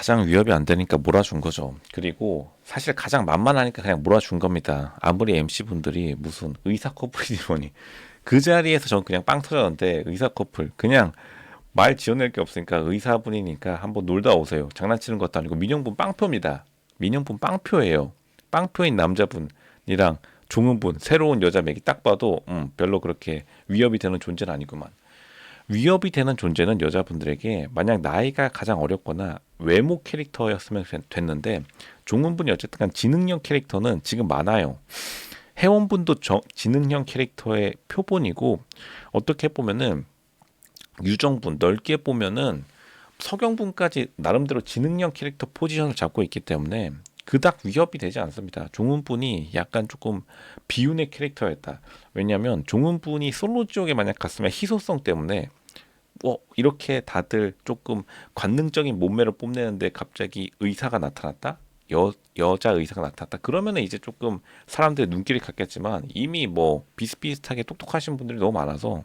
가장 위협이 안 되니까 몰아준 거죠. 그리고 사실 가장 만만하니까 그냥 몰아준 겁니다. 아무리 MC 분들이 무슨 의사 커플이니 그 자리에서 전 그냥 빵 터졌는데 의사 커플 그냥 말 지어낼 게 없으니까 의사분이니까 한번 놀다 오세요. 장난치는 것도 아니고 민영분 빵표입니다. 민영분 빵표예요. 빵표인 남자분이랑 종은분 새로운 여자 맥이 딱 봐도 음, 별로 그렇게 위협이 되는 존재는 아니구만. 위협이 되는 존재는 여자분들에게 만약 나이가 가장 어렵거나 외모 캐릭터였으면 됐- 됐는데 종은분이 어쨌든 간 지능형 캐릭터는 지금 많아요. 회원분도 저, 지능형 캐릭터의 표본이고 어떻게 보면은 유정분 넓게 보면은 서경분까지 나름대로 지능형 캐릭터 포지션을 잡고 있기 때문에 그닥 위협이 되지 않습니다. 종훈분이 약간 조금 비운의 캐릭터였다. 왜냐하면 종훈분이 솔로 지옥에 만약 갔으면 희소성 때문에 뭐 이렇게 다들 조금 관능적인 몸매를 뽐내는데 갑자기 의사가 나타났다. 여 여자 의사가 나타났다. 그러면은 이제 조금 사람들의 눈길이 갔겠지만 이미 뭐 비슷비슷하게 똑똑하신 분들이 너무 많아서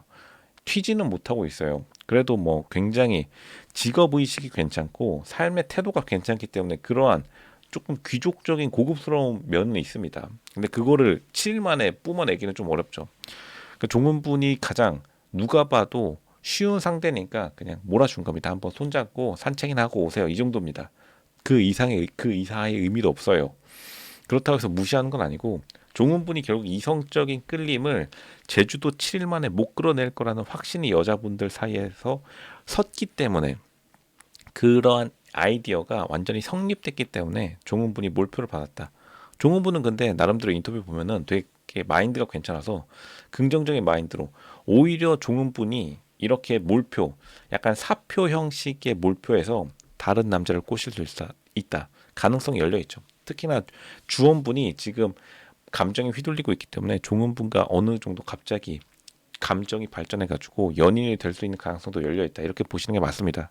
튀지는 못하고 있어요. 그래도 뭐 굉장히 직업 의식이 괜찮고 삶의 태도가 괜찮기 때문에 그러한 조금 귀족적인 고급스러운 면은 있습니다. 근데 그거를 7일 만에 뿜어내기는 좀 어렵죠. 그 종훈분이 가장 누가 봐도 쉬운 상대니까 그냥 몰아준 겁니다. 한번 손잡고 산책이나 하고 오세요. 이 정도입니다. 그 이상의 그 이상의 의미도 없어요. 그렇다고 해서 무시하는 건 아니고 종훈분이 결국 이성적인 끌림을 제주도 7일 만에 못 끌어낼 거라는 확신이 여자분들 사이에서 섰기 때문에 그러한 아이디어가 완전히 성립됐기 때문에 종훈분이 몰표를 받았다. 종훈분은 근데 나름대로 인터뷰 보면은 되게 마인드가 괜찮아서 긍정적인 마인드로 오히려 종훈분이 이렇게 몰표, 약간 사표 형식의 몰표에서 다른 남자를 꼬실 수 있다. 있다. 가능성이 열려 있죠. 특히나 주원분이 지금 감정이 휘둘리고 있기 때문에 종훈분과 어느 정도 갑자기 감정이 발전해 가지고 연인이 될 수 있는 가능성도 열려 있다. 이렇게 보시는 게 맞습니다.